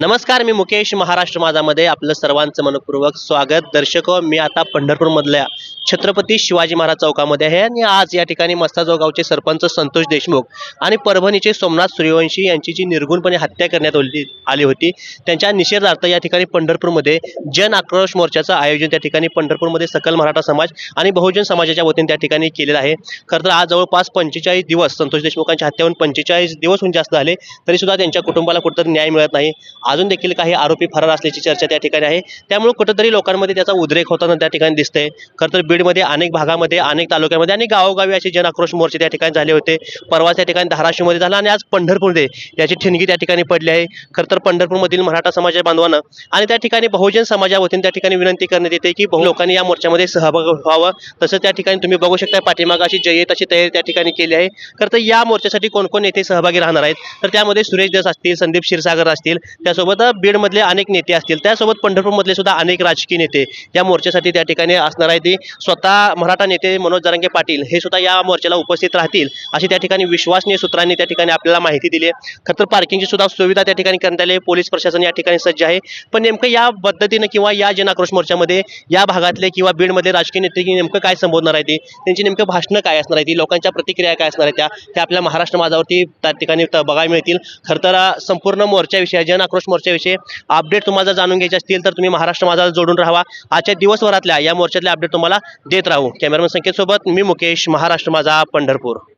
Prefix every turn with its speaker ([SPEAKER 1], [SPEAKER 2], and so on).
[SPEAKER 1] नमस्कार मी मुकेश महाराष्ट्र माझामध्ये आपलं सर्वांचं मनपूर्वक स्वागत. दर्शक हो, मी आता पंढरपूरमधल्या छत्रपती शिवाजी महाराज चौकामध्ये आहे आणि आज या ठिकाणी मस्ताजो गावचे सरपंच संतोष देशमुख आणि परभणीचे सोमनाथ सूर्यवंशी यांची जी निर्गुणपणे हत्या करण्यात आली आली होती त्यांच्या निषेधार्थ या ठिकाणी पंढरपूरमध्ये जन आक्रोश मोर्चाचं आयोजन त्या ठिकाणी पंढरपूरमध्ये सकल मराठा समाज आणि बहुजन समाजाच्या वतीने त्या ठिकाणी केलेलं आहे. खरं तर आज जवळपास पंचेचाळीस दिवस संतोष देशमुखांच्या हत्या पंचेचाळीस पंचेचाळीस दिवसहून जास्त झाले तरी सुद्धा त्यांच्या कुटुंबाला कुठंतरी न्याय मिळत नाही. अजून देखील काही आरोपी फरार असल्याची चर्चा त्या ठिकाणी आहे. त्यामुळे कुठंतरी लोकांमध्ये त्याचा उद्रेक होताना त्या ठिकाणी दिसतंय. खरं तर बीडमध्ये अनेक भागामध्ये अनेक तालुक्यामध्ये आणि गावोगावी असे जन आक्रोश मोर्चे त्या ठिकाणी झाले होते. परवा त्या ठिकाणी धाराशिवमध्ये झाला आणि आज पंढरपूरमध्ये याची ठिणगी त्या ठिकाणी पडली आहे. खरं तर पंढरपूरमधील मराठा समाजाच्या बांधवानं आणि त्या ठिकाणी बहुजन समाजा वतीने त्या ठिकाणी विनंती करण्यात येते की बहु लोकांनी या मोर्चामध्ये सहभाग व्हावं. तसंच त्या ठिकाणी तुम्ही बघू शकता पाठीमाग अशी जय अशी तयारी त्या ठिकाणी केली आहे. खरं तर या मोर्चासाठी कोण कोण नेते सहभागी राहणार आहेत? तर त्यामध्ये सुरेश दस असतील संदीप क्षीरसागर असतील त्यासोबत बीडमधले अनेक नेते असतील. त्यासोबत पंढरपूरमधले सुद्धा अनेक राजकीय नेते या मोर्चासाठी त्या ठिकाणी असणार आहे ती स्वतः मराठा नेते मनोज जरांगे पाटील हे सुद्धा या मोर्चाला उपस्थित राहतील अशी त्या ठिकाणी विश्वासनीय सूत्रांनी त्या ठिकाणी आपल्याला माहिती दिली आहे. खरं तर पार्किंगची सुद्धा सुविधा त्या ठिकाणी करण्यात आली आहे. पोलीस प्रशासन या ठिकाणी सज्ज आहे. पण नेमकं या पद्धतीनं किंवा या जन आक्रोश मोर्चामध्ये या भागातले किंवा बीडमध्ये राजकीय नेते नेमकं काय संबोधणार आहे त्यांची नेमकं भाषणं काय असणार आहे ती? लोकांच्या प्रतिक्रिया काय असणार आहेत त्या? त्या आपल्या महाराष्ट्र माझावरती त्या ठिकाणी त- बघायला मिळतील. खरं तर संपूर्ण मोर्चाविषयी जन आक्रोश मोर्चाविषयी अपडेट तुम्हाला जर जाणून घ्यायचे असतील तर तुम्ही महाराष्ट्र माझा जोडून राहावा. आजच्या दिवसभरातल्या या मोर्चातले अपडेट तुम्हाला देत राहू. कॅमेरामन संकेतसोबत मी मुकेश महाराष्ट्र माझा पंढरपूर.